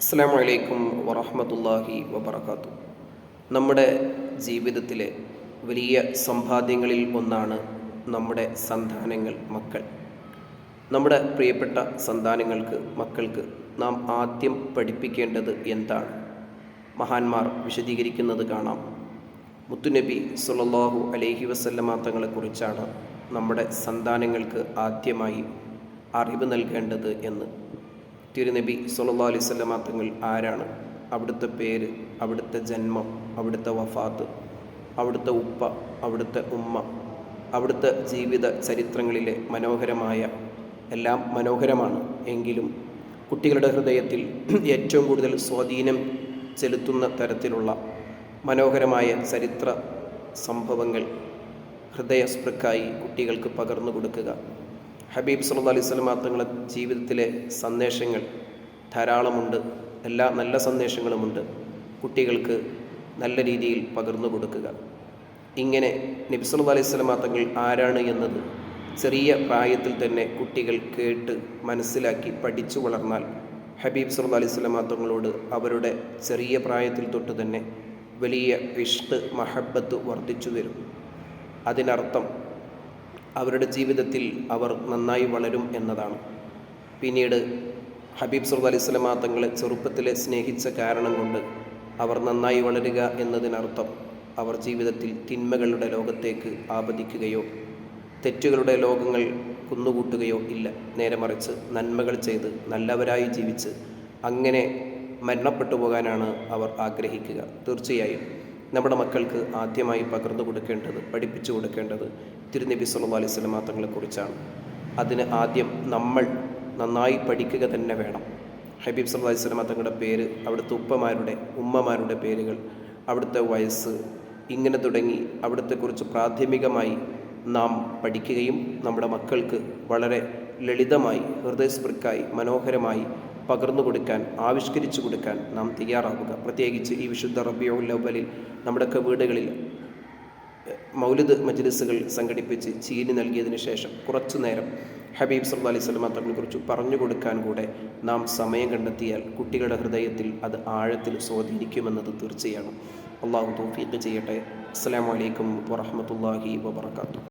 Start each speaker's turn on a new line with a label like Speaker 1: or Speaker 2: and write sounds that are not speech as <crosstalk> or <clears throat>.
Speaker 1: അസ്സാം വലൈക്കും വറഹമത്തല്ലാഹി വബർക്കാത്തു നമ്മുടെ ജീവിതത്തിലെ വലിയ സമ്പാദ്യങ്ങളിൽ ഒന്നാണ് നമ്മുടെ സന്താനങ്ങൾ മക്കൾ. നമ്മുടെ പ്രിയപ്പെട്ട സന്താനങ്ങൾക്ക് മക്കൾക്ക് നാം ആദ്യം പഠിപ്പിക്കേണ്ടത് എന്താണ്? മഹാന്മാർ വിശദീകരിക്കുന്നത് കാണാം. മുത്തുനബി സുലല്ലാഹു അലൈഹി വസല്ലമ തങ്ങളെക്കുറിച്ചാണ് നമ്മുടെ സന്താനങ്ങൾക്ക് ആദ്യമായി അറിവ് നൽകേണ്ടത് എന്ന്. തിരുനബി സല്ലല്ലാഹു അലൈഹി വസല്ലമ തങ്ങൾ ആരാണ്? അവിടുത്തെ പേര് അവിടുത്തെ ജന്മം അവിടുത്തെ വഫാത്ത് അവിടുത്തെ ഉപ്പ അവിടുത്തെ ഉമ്മ അവിടുത്തെ ജീവിത ചരിത്രങ്ങളിലെ മനോഹരമായ എല്ലാം മനോഹരമാണ്. എങ്കിലും കുട്ടികളുടെ ഹൃദയത്തിൽ <clears throat> ഏറ്റവും കൂടുതൽ സ്വാധീനം ചെലുത്തുന്ന തരത്തിലുള്ള മനോഹരമായ ചരിത്ര സംഭവങ്ങൾ ഹൃദയസ്പൃക്കായി കുട്ടികൾക്ക് പകർന്നു കൊടുക്കുക. ഹബീബ് സല്ലല്ലാഹു അലൈഹി വസല്ലമ തങ്ങളുടെ ജീവിതത്തിലെ സന്ദേശങ്ങൾ ധാരാളമുണ്ട്. എല്ലാ നല്ല സന്ദേശങ്ങളുമുണ്ട്. കുട്ടികൾക്ക് നല്ല രീതിയിൽ പകർന്നു കൊടുക്കുക. ഇങ്ങനെ നബി സല്ലല്ലാഹു അലൈഹി വസല്ലമ തങ്ങൾ ആരാണ് എന്നത് ചെറിയ പ്രായത്തിൽ തന്നെ കുട്ടികൾ കേട്ട് മനസ്സിലാക്കി പഠിച്ചു വളർന്നാൽ ഹബീബ് സല്ല അലൈഹി വസല്ലമ തങ്ങളോട് അവരുടെ ചെറിയ പ്രായത്തിൽ തൊട്ട് തന്നെ വലിയ ഇഷ്ട് മഹബത്ത് വർദ്ധിച്ചു വരും. അതിനർത്ഥം അവരുടെ ജീവിതത്തിൽ അവർ നന്നായി വളരും എന്നതാണ്. പിന്നീട് ഹബീബ് സുല്ലാ അലൈഹി സ്വലമാ തങ്ങളെ ചെറുപ്പത്തിലെ സ്നേഹിച്ച കാരണം കൊണ്ട് അവർ നന്നായി വളരുക എന്നതിനർത്ഥം അവർ ജീവിതത്തിൽ തിന്മകളുടെ ലോകത്തേക്ക് ആപതിക്കുകയോ തെറ്റുകളുടെ ലോകങ്ങൾ കുന്നുകൂട്ടുകയോ ഇല്ല. നേരെ മറിച്ച് നന്മകൾ ചെയ്ത് നല്ലവരായി ജീവിച്ച് അങ്ങനെ മരണപ്പെട്ടു പോകാനാണ് അവർ ആഗ്രഹിക്കുക. തീർച്ചയായും നമ്മുടെ മക്കൾക്ക് ആദ്യമായി പകർന്നു കൊടുക്കേണ്ടത് പഠിപ്പിച്ചു കൊടുക്കേണ്ടത് തിരുനബി സല്ലല്ലാഹു അലൈഹി വസല്ലമ തങ്ങളെക്കുറിച്ചാണ് അതിന് ആദ്യം നമ്മൾ നന്നായി പഠിക്കുക തന്നെ വേണം. ഹബീബ് സല്ലല്ലാഹു അലൈഹി വസല്ലമ തങ്ങളുടെ പേര് അവിടുത്തെ ഉപ്പമാരുടെ ഉമ്മമാരുടെ പേരുകൾ അവിടുത്തെ വയസ്സ് ഇങ്ങനെ തുടങ്ങി അവിടുത്തെക്കുറിച്ച് പ്രാഥമികമായി നാം പഠിക്കുകയും നമ്മുടെ മക്കൾക്ക് വളരെ ലളിതമായി ഹൃദയസ്പൃക്കായി മനോഹരമായി പകർന്നു കൊടുക്കാൻ ആവിഷ്കരിച്ചു കൊടുക്കാൻ നാം തയ്യാറാവുക. പ്രത്യേകിച്ച് ഈ വിശുദ്ധ റബിയുൽ അവലിൽ നമ്മുടെയൊക്കെ വീടുകളിൽ മൗലിദ് മജ്ലിസുകൾ സംഘടിപ്പിച്ച് ചീനി നൽകിയതിന് ശേഷം കുറച്ചു നേരം ഹബീബ് സല്ലാ അലൈഹി വസല്ലം തങ്ങളെക്കുറിച്ച് പറഞ്ഞു കൊടുക്കാൻ കൂടെ നാം സമയം കണ്ടെത്തിയാൽ കുട്ടികളുടെ ഹൃദയത്തിൽ അത് ആഴത്തിൽ സ്വാധീനിക്കുമെന്നത് തീർച്ചയാണ്. അള്ളാഹു തോഫീക്ക് ചെയ്യട്ടെ. അസ്സാം വലൈക്കും വറഹ്മത്തുള്ളാഹി വബറകാതുഹു.